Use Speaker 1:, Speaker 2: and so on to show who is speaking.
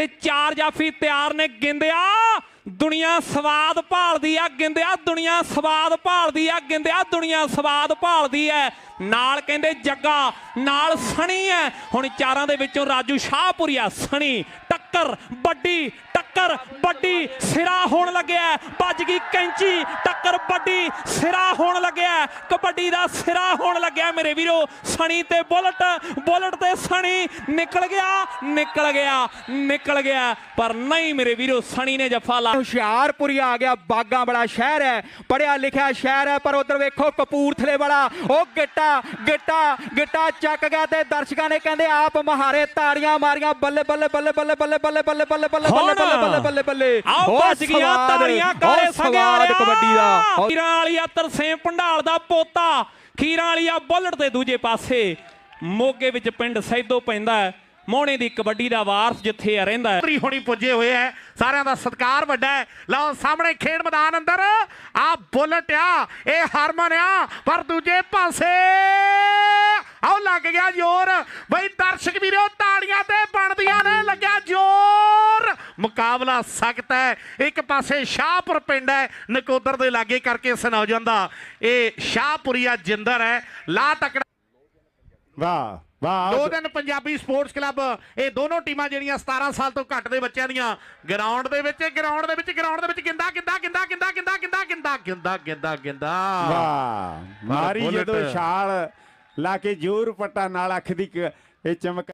Speaker 1: ਤੇ ਚਾਰ ਜਾਫੀ ਤਿਆਰ ਨੇ ਗਿੰਦਿਆ। ਦੁਨੀਆ ਸਵਾਦ ਭਾਲਦੀ ਆ, ਗਿੰਦਿਆ, ਦੁਨੀਆ ਸਵਾਦ ਭਾਲਦੀ ਆ, ਗਿੰਦਿਆ, ਦੁਨੀਆ ਸਵਾਦ ਭਾਲਦੀ ਐ। ਨਾਲ ਕਹਿੰਦੇ ਜੱਗਾ, ਨਾਲ ਸਣੀ ਐ। ਹੁਣ ਚਾਰਾਂ ਦੇ ਵਿੱਚੋਂ ਰਾਜੂ ਸ਼ਾਹਪੁਰੀਆ, ਸਣੀ, ਟੱਕਰ, ਵੱਡੀ ਟੱਕਰ, ਵੱਡੀ, ਸਿਰਾ ਹੋਣ ਲੱਗਿਆ। ਭੱਜ ਗਈ ਕੈਂਚੀ, ਟੱਕਰ, ਵੱਡੀ, ਸਿਰਾ ਹੋਣ ਲੱਗਿਆ। ਕਬੱਡੀ ਦਾ ਸਿਰਾ ਹੋਣ ਲੱਗਿਆ ਮੇਰੇ ਵੀਰੋ ਸਣੀ ਤੇ ਬੁਲਟ ਬੁਲਟ ਤੇ ਸਣੀ ਨਿਕਲ ਗਿਆ ਨਿਕਲ ਗਿਆ ਨਿਕਲ ਗਿਆ ਪਰ ਨਹੀਂ ਮੇਰੇ ਵੀਰੋ ਸਣੀ ਨੇ ਜੱਫਾ ਲਾ
Speaker 2: ਹੁਸ਼ਿਆਰਪੁਰੀ ਆ ਗਿਆ ਬਾਗਾ ਬੜਾ ਸ਼ਹਿਰ ਹੈ ਪੜਿਆ ਲਿਖਿਆ ਸ਼ਹਿਰ ਹੈ ਪਰ ਉਧਰ ਵੇਖੋ ਕਪੂਰਥਲੇ ਵਾਲਾ ਉਹ ਗਿੱਟਾ ਗਿੱਟਾ ਗਿੱਟਾ ਚੱਕ ਗਿਆ ਤੇ ਦਰਸ਼ਕਾਂ ਨੇ ਕਹਿੰਦੇ ਆਪ ਮਹਾਰੇ ਤਾੜੀਆਂ ਮਾਰੀਆਂ ਬੱਲੇ ਬੱਲੇ ਬੱਲੇ ਬੱਲੇ ਬੱਲੇ ਬੱਲੇ ਬੱਲੇ ਬੱਲੇ ਬੱਲੇ ਬੱਲੇ ਬੱਲੇ ਬੱਲੇ ਬੱਲੇ ਬੱਲੇ
Speaker 1: ਆਓ ਗਈਆਂ
Speaker 2: ਸਵਾਦ,
Speaker 1: ਤਾੜੀਆਂ ਕਾਲੇ ਸੰਗਿਆ
Speaker 2: ਕਬੱਡੀ ਦਾ
Speaker 1: ਖੀਰਾਂ ਵਾਲੀ ਆ ਤਰਸੇਮ ਭੰਡਾਲ ਦਾ ਪੋਤਾ ਖੀਰਾਂ ਵਾਲੀ ਆ, ਬੁਲਟ ਦੂਜੇ ਪਾਸੇ ਮੋਗੇ ਵਿੱਚ ਪਿੰਡ ਸੈਦੋ ਪੈਂਦਾ ਹੈ। ਮੋਹਣੇ ਦੀ ਕਬੱਡੀ ਦਾ ਵਾਰਸ ਜਿੱਥੇ ਆ, ਰਹਿੰਦਾ ਹੈ।
Speaker 3: ਮੰਤਰੀ ਪੁੱਜੇ ਹੋਏ ਹੈ ਸਾਰਿਆਂ ਦਾ ਸਤਿਕਾਰ ਵੱਡਾ ਹੈ ਲਓ, ਸਾਹਮਣੇ ਖੇਡ ਮੈਦਾਨ ਅੰਦਰ ਆ ਬੁਲਟ ਆ, ਇਹ ਹਰਮਨ ਆ, ਪਰ ਦੂਜੇ ਪਾਸੇ ਆਓ ਲੱਗ ਗਿਆ ਜ਼ੋਰ ਬਈ ਦਰਸ਼ਕ ਵੀਰੋ, ਤਾੜੀਆਂ ਤੇ ਬਣਦੀਆਂ ਨੇ, ਲੱਗਿਆ ਮੁਕਾਬਲਾ ਸਖਤ ਹੈ। ਇੱਕ ਪਾਸੇ ਸ਼ਾਹਪੁਰ ਪਿੰਡ ਹੈ ਨਕੋਦਰ ਦੇ ਲਾਗੇ ਕਰਕੇ ਇਸ ਨੌਜਵਾਨ ਦਾ ਇਹ ਸ਼ਾਹਪੁਰੀਆ ਜਿੰਦਰ ਹੈ। ਲਾ ਤਕੜਾ
Speaker 4: ਵਾਹ ਵਾਹ।
Speaker 3: ਦੋ ਦਿਨ ਪੰਜਾਬੀ ਸਪੋਰਟਸ ਕਲੱਬ ਇਹ ਦੋਨੋਂ ਟੀਮਾਂ ਜਿਹੜੀਆਂ 17 ਸਾਲ ਤੋਂ ਘੱਟ ਦੇ ਬੱਚਿਆਂ ਦੀਆਂ ਗਰਾਊਂਡ ਦੇ ਵਿੱਚ ਗਰਾਊਂਡ ਦੇ ਵਿੱਚ ਗਰਾਊਂਡ ਦੇ ਵਿੱਚ ਗਿੰਦਾ ਗਿੰਦਾ ਗਿੰਦਾ ਗਿੰਦਾ ਗਿੰਦਾ ਗਿੰਦਾ ਗਿੰਦਾ ਗਿੰਦਾ ਗਿੰਦਾ ਗਿੰਦਾ।
Speaker 4: ਵਾਹ। ਮਾਰੀ। ਜਦੋਂ ਛਾਲ ਲਾ ਕੇ ਜ਼ੋਰ ਪੱਟਾ ਨਾਲ ਅੱਖ ਦੀ ਇਹ ਚਮਕ